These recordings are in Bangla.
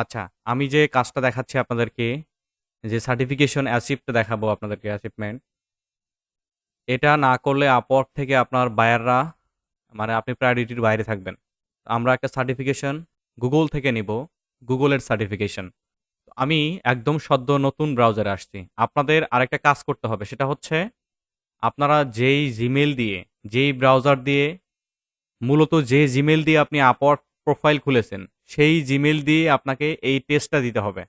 আচ্ছা, আমি যে কাজটা দেখাচ্ছি আপনাদেরকে, যে সার্টিফিকেশন অ্যাচিভটা দেখাবো আপনাদেরকে অ্যাচিভমেন্ট। এটা না করলে Upwork থেকে আপনার বায়াররা মানে আপনি প্রায়োরিটির বাইরে থাকবেন। আমরা একটা সার্টিফিকেশন গুগল থেকে নিবো, গুগলের সার্টিফিকেশন। আমি একদম সদ্য নতুন ব্রাউজারে আসছি। আপনাদের আরেকটা কাজ করতে হবে সেটা হচ্ছে, আপনারা যেই জিমেল দিয়ে, যেই ব্রাউজার দিয়ে মূলত যে জিমেল দিয়ে আপনি Upwork প্রোফাইল খুলেছেন, সেই জিমেল দিয়ে আপনাকে এই টেস্টটা দিতে হবে।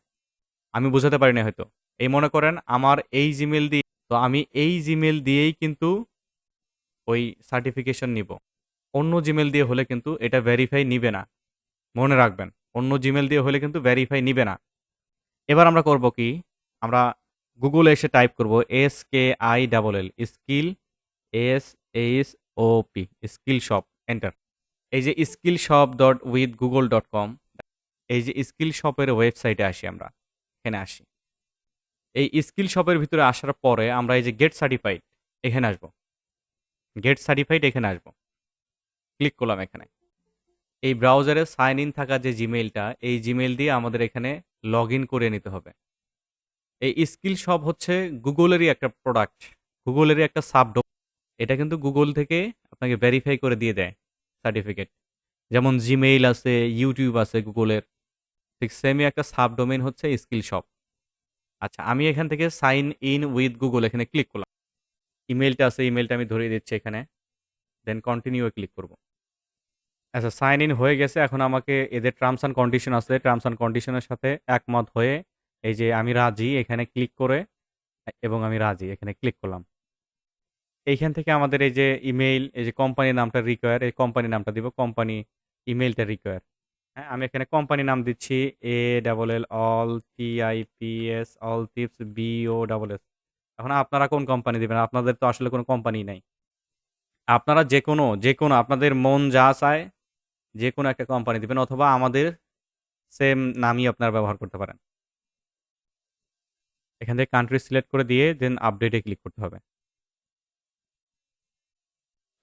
আমি বুঝাতে পারিনি হয়তো। এই মনে করেন আমার এই জিমেল দিয়ে, তো আমি এই জিমেল দিয়েই কিন্তু ওই সার্টিফিকেশন নিব অন্য জিমেল দিয়ে হলে কিন্তু এটা ভেরিফাই নিবে না। মনে রাখবেন। অন্য জিমেল দিয়ে হলে কিন্তু ভেরিফাই নিবে না। এবার আমরা করব কি? আমরা এ এসে টাইপ করব S K I double L skill S-H-O-P skill shop enter. এই যে skill shop dot with Google dot com এই যে স্কিল শপের ওয়েবসাইটে আসি আমরা। এখানে আসি। এই স্কিল শপের ভিতরে আসার পরে আমরা এই যে গেট সার্টিফাইড এখানে আসব। গেট সার্টিফাইড এখানে আসব। ক্লিক করলাম এখানে। এই ব্রাউজারে সাইন ইন থাকা যে জিমেইলটা এই জিমেইল দিয়ে আমাদের এখানে লগ ইন করে নিতে হবে। এই স্কিল শপ হচ্ছে গুগলেরই একটা প্রোডাক্ট। গুগলেরই একটা সাবডো এটা কিন্তু গুগল থেকে আপনাকে ভেরিফাই করে দিয়ে দেয় সার্টিফিকেট। যেমন জিমেইল আছে, ইউটিউব আছে গুগলের ঠিক সেমই একটা সাবডোমেইন হচ্ছে স্কিল শপ। আচ্ছা আমি এখান থেকে সাইন ইন উইথ গুগল এখানে ক্লিক করলাম। ইমেইলটা আছে ইমেইলটা আমি ধরিয়ে দিচ্ছি এখানে। দেন কন্টিনিউ ক্লিক করব। আচ্ছা সাইন ইন হয়ে গেছে। এখন আমাকে এদের টার্মস অ্যান্ড কন্ডিশন আছে। টার্মস অ্যান্ড কন্ডিশন এর সাথে একমত হয়ে এই যে আমি রাজি এখানে ক্লিক করে এবং আমি রাজি এখানে ক্লিক করলাম। এইখান থেকে আমাদের এই যে ইমেইল, এই যে কোম্পানির নামটা রিকোয়ার এই কোম্পানির নামটা দিব। কোম্পানি ইমেইলটা রিকোয়ার। হ্যাঁ, আমি এখানে কোম্পানির নাম দিচ্ছি A double L all T I P S all tips B-O-S-S এখন আপনারা কোন কোম্পানি দিবেন? আপনাদের তো আসলে কোনো কোম্পানি নাই। আপনারা যেকোনো, যেকোনো আপনাদের মন যা চায় যে কোনো একটা কোম্পানি দিবেন অথবা আমাদের সেম নামই আপনারা ব্যবহার করতে পারেন। এখান থেকে কান্ট্রি সিলেক্ট করে দিয়ে দেন আপডেটে ক্লিক করতে হবে।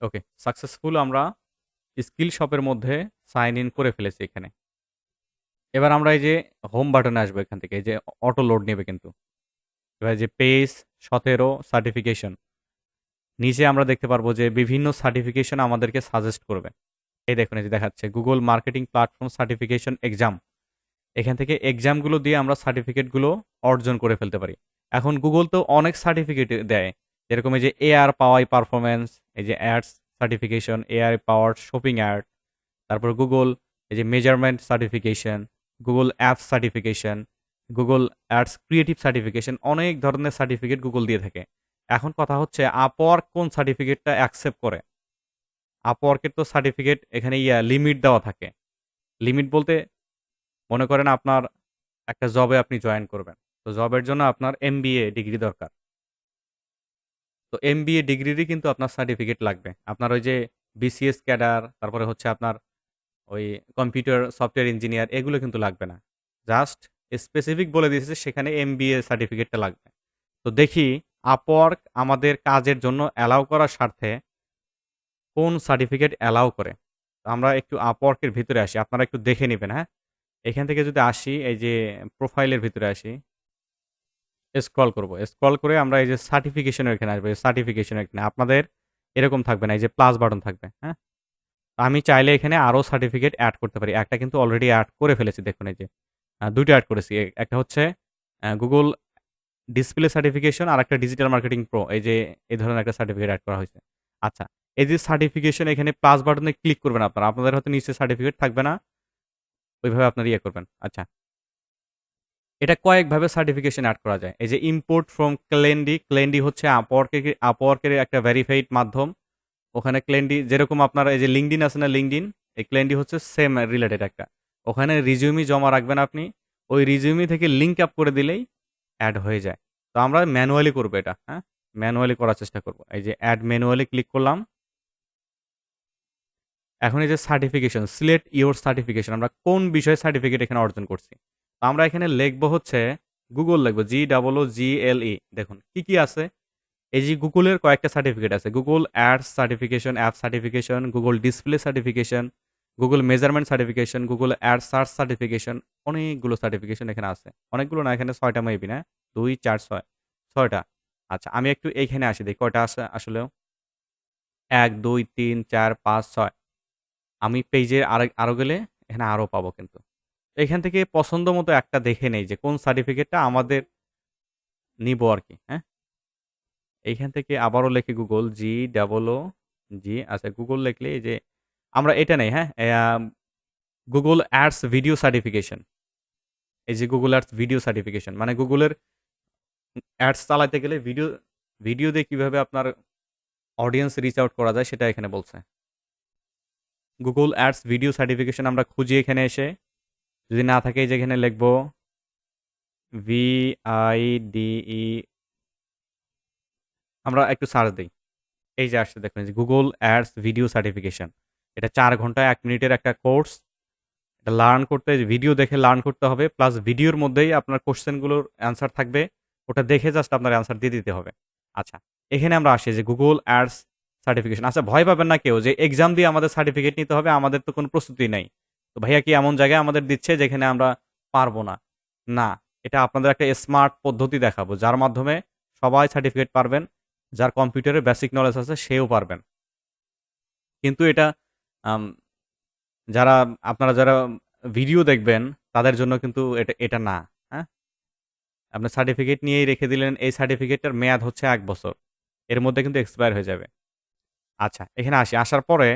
ওকে, সাকসেসফুল আমরা স্কিল শপের মধ্যে সাইন ইন করে ফেলেছি এখানে। এবার আমরা এই যে হোম বাটনে আসব এখান থেকে। এই যে অটো লোড নেবে কিন্তু। এবার যে পেজ 17 সার্টিফিকেশন। নিচে আমরা দেখতে পারব যে বিভিন্ন সার্টিফিকেশন আমাদেরকে সাজেস্ট করবে। এই দেখুন এই যে দেখাচ্ছে Google marketing platform certification exam. এখান থেকে এক্সামগুলো দিয়ে আমরা সার্টিফিকেটগুলো অর্জন করে ফেলতে পারি। এখন গুগল তো অনেক সার্টিফিকেট দেয়। যেরকম এই যে এআর পাওয়াই পারফরমেন্স এই যে ads certification, AI power shopping ad, তারপর গুগল এই যে measurement certification, Google apps certification, Google ads creative certification অনেক ধরনের সার্টিফিকেট গুগল দিয়ে থাকে। এখন কথা হচ্ছে Upwork কোন সার্টিফিকেটটা অ্যাকসেপ্ট করে? এর তো সার্টিফিকেট এখানে ইয়া লিমিট দেওয়া থাকে। লিমিট বলতে মনে করেন আপনার একটা জবে আপনি জয়েন করবেন। তো জবের জন্য আপনার MBA ডিগ্রি দরকার। তো MBA ডিগ্রিরই কিন্তু আপনার সার্টিফিকেট লাগবে। আপনার ওই যে BCS ক্যাডার তারপরে হচ্ছে আপনার ওই কম্পিউটার সফটওয়্যার ইঞ্জিনিয়ার এগুলো কিন্তু লাগবে না। জাস্ট স্পেসিফিক বলে দিয়েছে সেখানে MBA সার্টিফিকেটটা লাগবে। তো দেখি Upwork আমাদের কাজের জন্য অ্যালাউ করার স্বার্থে কোন সার্টিফিকেট অ্যালাউ করে। আমরা একটু এর ভিতরে আসি। আপনারা একটু দেখে নেবেন হ্যাঁ? এখান থেকে যদি আসি, এই যে প্রোফাইলের ভিতরে আসি। স্ক্রল করব। স্ক্রল করে আমরা এই যে সার্টিফিকেশন এর এখানে আসব। এই সার্টিফিকেশন এখানে আপনাদের এরকম থাকবে না। এই যে প্লাস বাটন থাকবে, হ্যাঁ? আমি চাইলে এখানে আরও সার্টিফিকেট অ্যাড করতে পারি। একটা কিন্তু অলরেডি অ্যাড করে ফেলেছি দেখুন এই যে। আ ২ টা এড করেছি। একটা হচ্ছে গুগল ডিসপ্লে সার্টিফিকেশন আর একটা ডিজিটাল মার্কেটিং প্রো এই যে এই ধরনের একটা সার্টিফিকেট অ্যাড করা হয়েছে। আচ্ছা, এই যে সার্টিফিকেশন এখানে প্লাস বাটনে ক্লিক করবেন আপনারা। আপনাদের হয়তো নিচে সার্টিফিকেট থাকবে না। ওইভাবে আপনারা ইয়ে করবেন। আচ্ছা। এটা কয়েকভাবে সার্টিফিকেশন অ্যাড করা যায়। এই যে ইম্পোর্ট ফ্রম ক্লেন্ডি Calendly হচ্ছে Upwork এর একটা ভেরিফাইড মাধ্যম। ওখানে Calendly যেরকম আপনার এই যে LinkedIn আছে না LinkedIn, এই Calendly হচ্ছে সেম রিলেটেড একটা। ওখানে রিজিউমি জমা রাখবেন আপনি। ওই রিজিউমি থেকে লিঙ্ক আপ করে দিলেই অ্যাড হয়ে যায়। তো আমরা ম্যানুয়ালি করব এটা, হ্যাঁ? ম্যানুয়ালি করার চেষ্টা করব। এই যে অ্যাড ম্যানুয়ালি ক্লিক করলাম। এখন এই যে সার্টিফিকেশন, সিলেক্ট ইওর সার্টিফিকেশন আমরা কোন বিষয়ে সার্টিফিকেট এখানে অর্জন করছি। আমরা এখানে লিখব হচ্ছে গুগল লিখব G-O-O-G-L-E দেখুন কি, কি আছে? এই যে গুগলের কয়েকটা সার্টিফিকেট আছে। Google ads certification, app certification, Google display certification, Google measurement certification Google ad search certification অনেকগুলো সার্টিফিকেশন এখানে আছে। অনেকগুলো না এখানে ছয়টা মেবি না? দুই চার ছয়। ছয়টা। আচ্ছা আমি একটু এইখানে আসি দেখি কয়টা আছে আসলেও? এক দুই তিন চার পাঁচ ছয়। আমি পেজে আর আরও গেলে এখানে আরও পাবো কিন্তু। এখান থেকে পছন্দ মতো একটা দেখে নেই যে কোন সার্টিফিকেটটা আমাদের নিব আর কি হ্যাঁ? এইখান থেকে আবারও লেখি গুগল জি ডাবল ও জি আচ্ছা গুগল লিখলে যে আমরা এটা নেই হ্যাঁ? গুগল অ্যাডস ভিডিও সার্টিফিকেশন এই যে গুগল অ্যাডস ভিডিও সার্টিফিকেশন মানে গুগলের অ্যাডস চালাতে গেলে ভিডিও ভিডিও দিয়ে কীভাবে আপনার অডিয়েন্স রিচ আউট করা যায় সেটা এখানে বলছে। গুগল অ্যাডস ভিডিও সার্টিফিকেশন আমরা খুঁজি এখানে এসে। যদি না থাকে এই যে এখানে লিখব ভি আই ই আমরা একটু সার্চ দিই। এই যে আসছে, দেখুন গুগল অ্যাডস ভিডিও সার্টিফিকেশন এটা চার ঘণ্টা এক মিনিটের একটা কোর্স এটা লার্ন করতে ভিডিও দেখে লার্ন করতে হবে। প্লাস ভিডিওর মধ্যেই আপনার কোশ্চেনগুলোর অ্যান্সার থাকবে। ওটা দেখে জাস্ট আপনার অ্যান্সার দিয়ে দিতে হবে। আচ্ছা এখানে আমরা আসি যে গুগল অ্যাডস সার্টিফিকেশন আচ্ছা ভয় পাবেন না কেউ যে এক্সাম দিয়ে আমাদের সার্টিফিকেট নিতে হবে। আমাদের তো কোনো প্রস্তুতি নেই। তো ভাইয়া কি এমন জায়গায় আমাদের দিচ্ছে যেখানে আমরা পারব না? না, এটা আপনাদের একটা স্মার্ট পদ্ধতি দেখাবো, যার মাধ্যমে সবাই সার্টিফিকেট পারবেন, যার কম্পিউটারের বেসিক নলেজ আছে সেও পারবেন। কিন্তু এটা যারা, আপনারা যারা ভিডিও দেখবেন, তাদের জন্য কিন্তু এটা এটা না হ্যাঁ? আপনি সার্টিফিকেট নিয়েই রেখে দিলেন, এই সার্টিফিকেটটার মেয়াদ হচ্ছে এক বছর, এর মধ্যে কিন্তু এক্সপায়ার হয়ে যাবে। আচ্ছা এখানে আসি, আসার পরে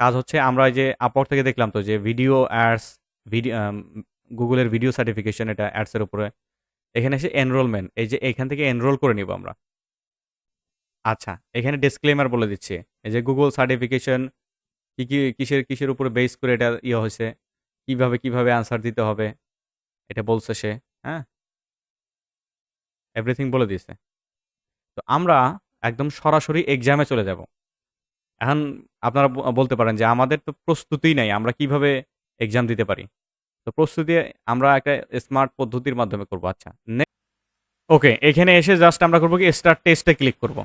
কাজ হচ্ছে আমরা যে আপর থেকে দেখলাম তো যে ভিডিও অ্যাডস ভিডিও গুগলের ভিডিও সার্টিফিকেশন এটা অ্যাডসের উপরে। এখানে এসে এনরোলমেন্ট এই যে এখান থেকে এনরোল করে নিব আমরা। আচ্ছা এখানে ডিসক্লেমার বলে দিচ্ছে, এই যে গুগল সার্টিফিকেশন কি, কী, কিসের কিসের উপরে বেস করে এটা ইয়ে হয়েছে, কীভাবে কীভাবে আনসার দিতে হবে, এটা বলছে সে হ্যাঁ? এভরিথিং বলে দিয়েছে। তো আমরা একদম সরাসরি এক্সামে চলে যাব। এখন আপনারা বলতে পারেন যে আমাদের তো প্রস্তুতি নাই, আমরা কীভাবে এক্সাম দিতে পারি? তো প্রস্তুতি আমরা একটা স্মার্ট পদ্ধতির মাধ্যমে করব আচ্ছা। ওকে, এখানে এসে জাস্ট আমরা করব কি স্টার্ট টেস্টে ক্লিক করব।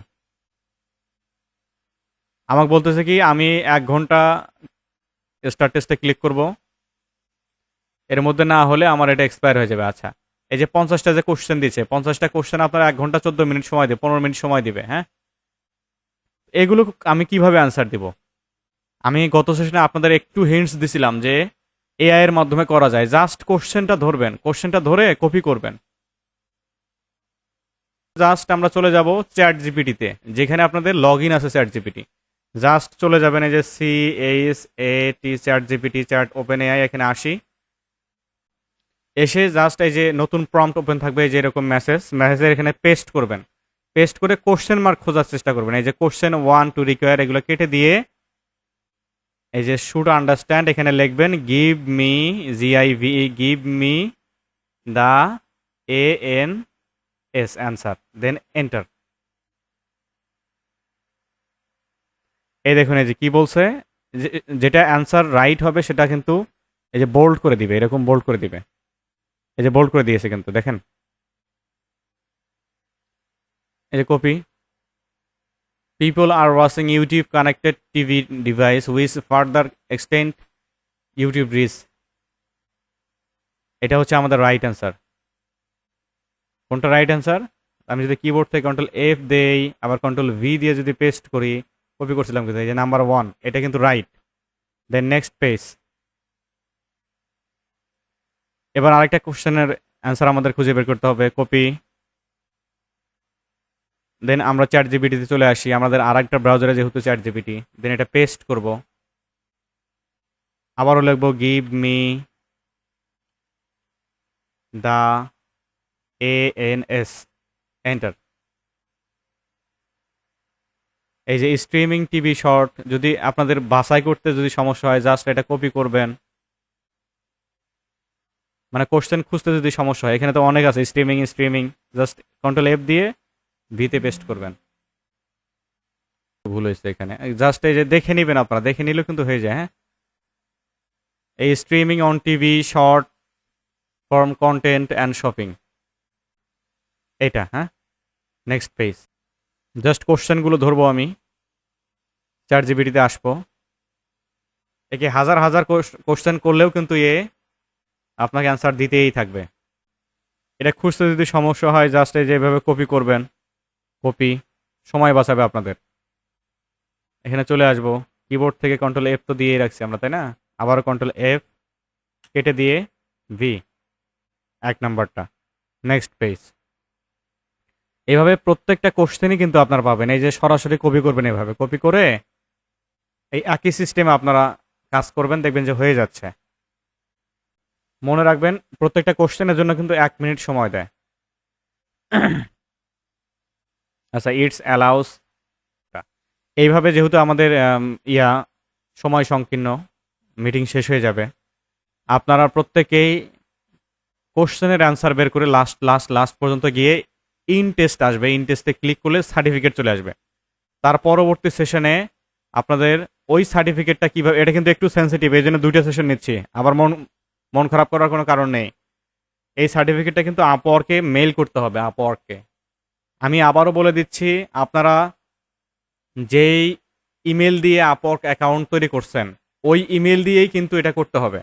আমাকে বলতেছে কি, আমি এক ঘণ্টা স্টার্ট টেস্টে ক্লিক করব। এর মধ্যে না হলে আমার এটা এক্সপায়ার হয়ে যাবে আচ্ছা। এই যে পঞ্চাশটা যে কোশ্চেন দিচ্ছে, পঞ্চাশটা কোশ্চেন আপনার এক ঘণ্টা চোদ্দ মিনিট সময় দেবে পনেরো মিনিট সময় দিবে হ্যাঁ? এগুলো আমি কীভাবে আনসার দিব? আমি গত সেশনে আপনাদের একটু হিন্টস দিছিলাম যে এআই এর মাধ্যমে করা যায়। জাস্ট কোশ্চেনটা ধরবেন। কোশ্চেনটা ধরে কপি করবেন। জাস্ট আমরা চলে যাব চ্যাট জিপিটিতে যেখানে আপনাদের লগ ইন আছে চ্যাট জিপিটি জাস্ট চলে যাবেন এই যে C H A T chat GPT chat open AI এখানে আসি। এসে জাস্ট এই যে নতুন প্রম্পট ওপেন থাকবে, এই যে এরকম মেসেজ মেসেজের এখানে পেস্ট করবেন। পেস্ট করে কোশ্চেন মার্ক খোঁজার চেষ্টা করবেন। এই যে কোশ্চেন ওয়ান টু রিকোয়ার এগুলো কেটে দিয়ে এই যে শুড আন্ডারস্ট্যান্ড এখানে লিখবেন give me GIV give me the A N S answer then enter এই দেখুন, এই যে কি বলছে? যেটা অ্যান্সার রাইট হবে সেটা কিন্তু এই যে বোল্ড করে দিবে, এরকম বোল্ড করে দিবে। এই যে বোল্ড করে দিয়েছে কিন্তু, দেখেন। এই যে copy. People are watching YouTube connected TV device which further extend YouTube reach এটা হচ্ছে আমাদের রাইট অ্যান্সার কোনটা রাইট অ্যান্সার আমি যদি কিবোর্ড থেকে কন্ট্রোল এফ দেই, আবার কন্ট্রোল ভি দিয়ে যদি পেস্ট করি কপি করছিলাম কিন্তু এই যে নাম্বার ওয়ান এটা কিন্তু রাইট দেন নেক্সট পেজ এবার আরেকটা কোশ্চেনের অ্যান্সার আমাদের খুঁজে বের করতে হবে কপি দেন আমরা চ্যাট জিপিটিতে চলে আসি। আমাদের আর একটা ব্রাউজারে যেহেতু চ্যাট জিপিটি দেন এটা পেস্ট করব। আবারও লিখব give me the A N S enter এই যে স্ট্রিমিং টিভি শর্ট যদি আপনাদের বাছাই করতে যদি সমস্যা হয় জাস্ট এটা কপি করবেন। মানে কোশ্চেন খুঁজতে যদি সমস্যা হয়, এখানে তো অনেক আছে streaming streaming just control F দিয়ে ভিতে পেস্ট করবেন। ভুল হয়েছে এখানে। জাস্ট এই যে দেখে নেবেন আপনারা, দেখে নিলেও কিন্তু হয়ে যায় হ্যাঁ? এই streaming on TV short form content and shopping এটা হ্যাঁ? নেক্সট পেজ জাস্ট কোশ্চেনগুলো ধরবো আমি। চার জিবিটিতে আসব। একে হাজার হাজার কোশ্চেন করলেও কিন্তু এ আপনাকে অ্যান্সার দিতেই থাকবে। এটা খুঁজতে যদি সমস্যা হয় জাস্ট এই যেভাবে কপি করবেন। কপি, সময় বাঁচাবে আপনাদের। এখানে চলে আসব। কিবোর্ড থেকে কন্ট্রোল এফ তো দিয়েই রাখছি আমরা, তাই না? আবারও কন্ট্রোল এফ কেটে দিয়ে ভি এক নাম্বারটা। নেক্সট পেজ এভাবে প্রত্যেকটা কোশ্চেনই কিন্তু আপনারা পাবেন। এই যে সরাসরি কপি করবেন এভাবে। কপি করে এই একই সিস্টেমে আপনারা কাজ করবেন, দেখবেন যে হয়ে যাচ্ছে। মনে রাখবেন, প্রত্যেকটা কোশ্চেনের জন্য কিন্তু এক মিনিট সময় দেয়। আচ্ছা ইটস অ্যালাউস এইভাবে যেহেতু আমাদের ইয়া, সময় সংকীর্ণ মিটিং শেষ হয়ে যাবে, আপনারা প্রত্যেকেই কোশ্চেনের অ্যান্সার বের করে লাস্ট লাস্ট লাস্ট পর্যন্ত গিয়ে ইন টেস্ট আসবে। ইন টেস্টে ক্লিক করলে সার্টিফিকেট চলে আসবে। তার পরবর্তী সেশনে আপনাদের ওই সার্টিফিকেটটা কীভাবে, এটা কিন্তু একটু সেন্সিটিভ এই জন্য দুইটা সেশন নিচ্ছি। আবার মন মন খারাপ করার কোনো কারণ নেই। এই সার্টিফিকেটটা কিন্তু আপওয়ার্কে মেল করতে হবে আপওয়ার্ককে আমি আবারও বলে দিচ্ছি, আপনারা যেই ইমেল দিয়ে আপক অ্যাকাউন্ট তৈরি করছেন, ওই ইমেল দিয়েই কিন্তু এটা করতে হবে।